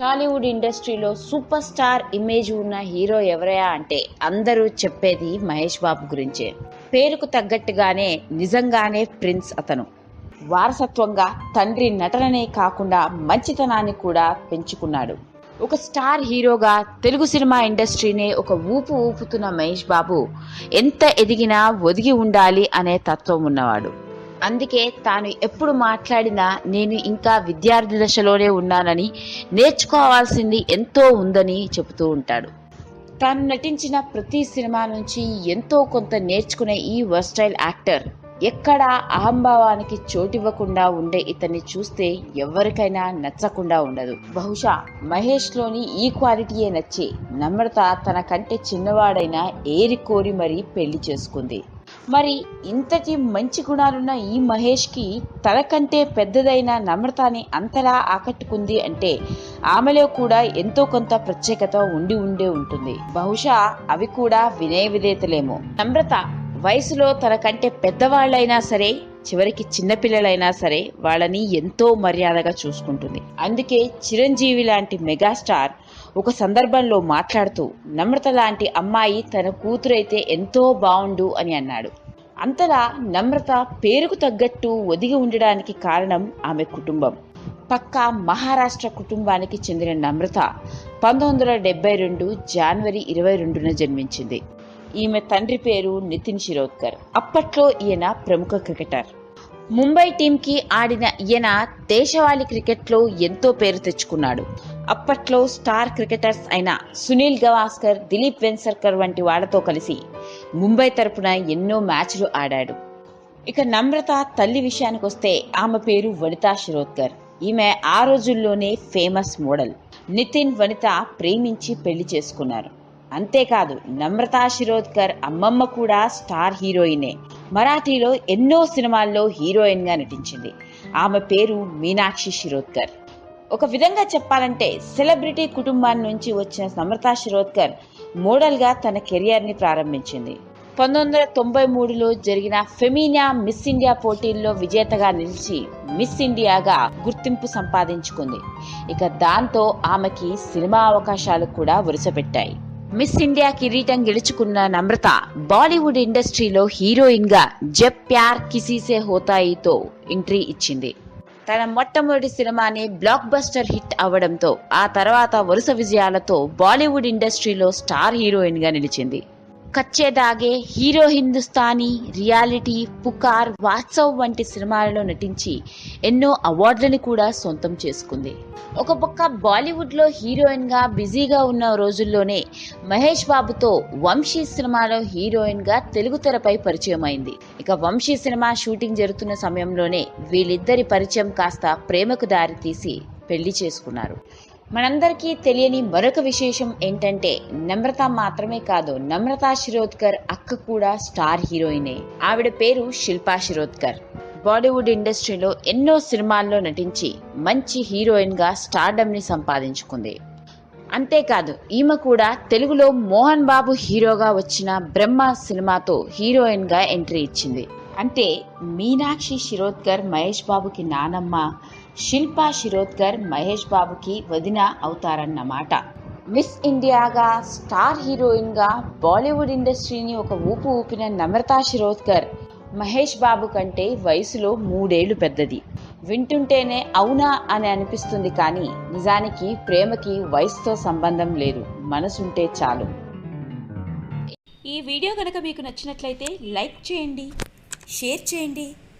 టాలీవుడ్ ఇండస్ట్రీలో super star image ఉన్న hero ఎవరయా అంటే అందరూ చెప్పేది మహేష్ బాబు గురించే. పేరుకు తగ్గట్టుగానే నిజంగానే ప్రిన్స్ అతను. వారసత్వంగా తండ్రి నటననే కాకుండా మంచితనాన్ని కూడా పెంచుకున్నాడు. ఒక స్టార్ హీరోగా తెలుగు సినిమా ఇండస్ట్రీనే ఒక ఊపు ఊపుతున్న మహేష్ బాబు ఎంత ఎదిగినా ఒదిగి ఉండాలి అనే తత్వం ఉన్నవాడు. అందుకే తాను ఎప్పుడు మాట్లాడినా నేను ఇంకా విద్యార్థి దశలోనే ఉన్నానని నేర్చుకోవాల్సింది ఎంతో ఉందని చెబుతూ ఉంటాడు. తాను నటించిన ప్రతి సినిమా నుంచి ఎంతో కొంత నేర్చుకునే ఈ వర్స్టైల్ యాక్టర్ ఎక్కడా అహంభావానికి చోటివ్వకుండా ఉండే ఇతన్ని చూస్తే ఎవరికైనా నచ్చకుండా ఉండదు. బహుశా మహేష్లోని ఈ క్వాలిటీయే నచ్చి. నమ్రత తన కంటే చిన్నవాడైన ఏరి కోరి మరీ పెళ్ళి చేసుకుంది. మరి ఇంతటి మంచి గుణాలున్న ఈ మహేష్కి తనకంటే పెద్దదైన నమ్రతని అంతలా ఆకట్టుకుంది అంటే ఆమెలో కూడా ఎంతో కొంత ప్రత్యేకత ఉండి ఉండే ఉంటుంది. బహుశా అవి కూడా వినయ విధేతలేమో నమ్రత వయసులో తన కంటే పెద్దవాళ్ళైనా సరే చివరికి చిన్నపిల్లలైనా సరే వాళ్ళని ఎంతో మర్యాదగా చూసుకుంటుంది. అందుకే చిరంజీవి లాంటి మెగాస్టార్ ఒక సందర్భంలో మాట్లాడుతూ నమ్రత లాంటి అమ్మాయి తన కూతురైతే ఎంతో బావుండు అని అన్నాడు. అంతలా నమ్రత పేరుకు తగ్గట్టు ఒదిగి ఉండడానికి కారణం ఆమె కుటుంబం. పక్క మహారాష్ట్ర కుటుంబానికి చెందిన నమ్రత పంతొమ్మిది వందల డెబ్బై రెండు జనవరి ఇరవై రెండున జన్మించింది. ఈమె తండ్రి పేరు నితిన్ శిరోద్కర్. అప్పట్లో ఈయన ప్రముఖ క్రికెటర్. ముంబై టీంకి ఆడిన ఈయన దేశవాళీ క్రికెట్లో ఎంతో పేరు తెచ్చుకున్నాడు. అప్పట్లో స్టార్ క్రికెటర్స్ అయిన సునీల్ గవాస్కర్ దిలీప్ వెన్సర్కర్ వంటి వాళ్ళతో కలిసి ముంబై తరపున ఎన్నో మ్యాచ్లు ఆడాడు. ఇక నమ్రత తల్లి విషయానికి వస్తే ఆమె పేరు వనితా శిరోద్కర్. ఈమె ఆ రోజుల్లోనే ఫేమస్ మోడల్. నితిన్ వనిత ప్రేమించి పెళ్ళి చేసుకున్నారు. అంతేకాదు నమ్రతా శిరోద్కర్ అమ్మమ్మ కూడా స్టార్ హీరోయినే. మరాఠీలో ఎన్నో సినిమాల్లో హీరోయిన్గా నటించింది. ఆమె పేరు మీనాక్షి శిరోద్కర్. ఒక విధంగా చెప్పాలంటే సెలబ్రిటీ కుటుంబాన్ని నుంచి వచ్చిన నమ్రతా శిరోద్కర్ మోడల్గా తన కెరియర్ని ప్రారంభించింది. పంతొమ్మిది వందల తొంభై మూడులో జరిగిన ఫెమినా మిస్ ఇండియా పోటీల్లో విజేతగా నిలిచి మిస్ ఇండియాగా గుర్తింపు సంపాదించుకుంది. ఇక దాంతో ఆమెకి సినిమా అవకాశాలు కూడా వరుసపెట్టాయి. మిస్ ఇండియా కిరీటం గెలుచుకున్న నమ్రత బాలీవుడ్ ఇండస్ట్రీలో హీరోయిన్గా జబ్ ప్యార్ కిసీసే హోతాయితో ఎంట్రీ ఇచ్చింది. తన మొట్టమొదటి సినిమాని బ్లాక్ బస్టర్ హిట్ అవడంతో ఆ తర్వాత వరుస విజయాలతో బాలీవుడ్ ఇండస్ట్రీలో స్టార్ హీరోయిన్గా నిలిచింది. కచ్చే దాగే హీరో హిందుస్థానీ రియాలిటీ పుకార్ వాత్సవ్ వంటి సినిమాలలో నటించి ఎన్నో అవార్డులను కూడా సొంతం చేసుకుంది. ఒక పక్క బాలీవుడ్లో హీరోయిన్గా బిజీగా ఉన్న రోజుల్లోనే మహేష్ బాబుతో వంశీ సినిమాలో హీరోయిన్గా తెలుగు తెరపై పరిచయం అయింది. ఇక వంశీ సినిమా షూటింగ్ జరుగుతున్న సమయంలోనే వీళ్ళిద్దరి పరిచయం కాస్త ప్రేమకు దారితీసి పెళ్ళి చేసుకున్నారు. మనందరికీ తెలియని మరొక విశేషం ఏంటంటే నమ్రత మాత్రమే కాదు నమ్రతా శిరోద్కర్ అక్క కూడా స్టార్ హీరోయినే. ఆవిడ పేరు శిల్పా శిరోద్కర్. బాలీవుడ్ ఇండస్ట్రీలో ఎన్నో సినిమాల్లో నటించి మంచి హీరోయిన్గా స్టార్డమ్ని సంపాదించుకుంది. అంతేకాదు ఈమె కూడా తెలుగులో మోహన్ బాబు హీరోగా వచ్చిన బ్రహ్మ సినిమాతో హీరోయిన్గా ఎంట్రీ ఇచ్చింది. అంటే మీనాక్షి శిరోద్కర్ మహేష్ బాబుకి నానమ్మ శిల్పా శిరోద్కర్ మహేష్ బాబుకి వదిన అవుతారన్నమాట మిస్ ఇండియాగా స్టార్ హీరోయిన్గా బాలీవుడ్ ఇండస్ట్రీని ఒక ఊపు ఊపిన నమ్రతా శిరోద్కర్ మహేష్ బాబు కంటే వయసులో మూడేళ్ళు పెద్దది. వింటుంటేనే అవునా అని అనిపిస్తుంది కానీ నిజానికి ప్రేమకి వయసుతో సంబంధం లేదు. మనసుంటే చాలు. ఈ వీడియో కనుక మీకు నచ్చినట్లయితే లైక్ చేయండి షేర్ చేయండి.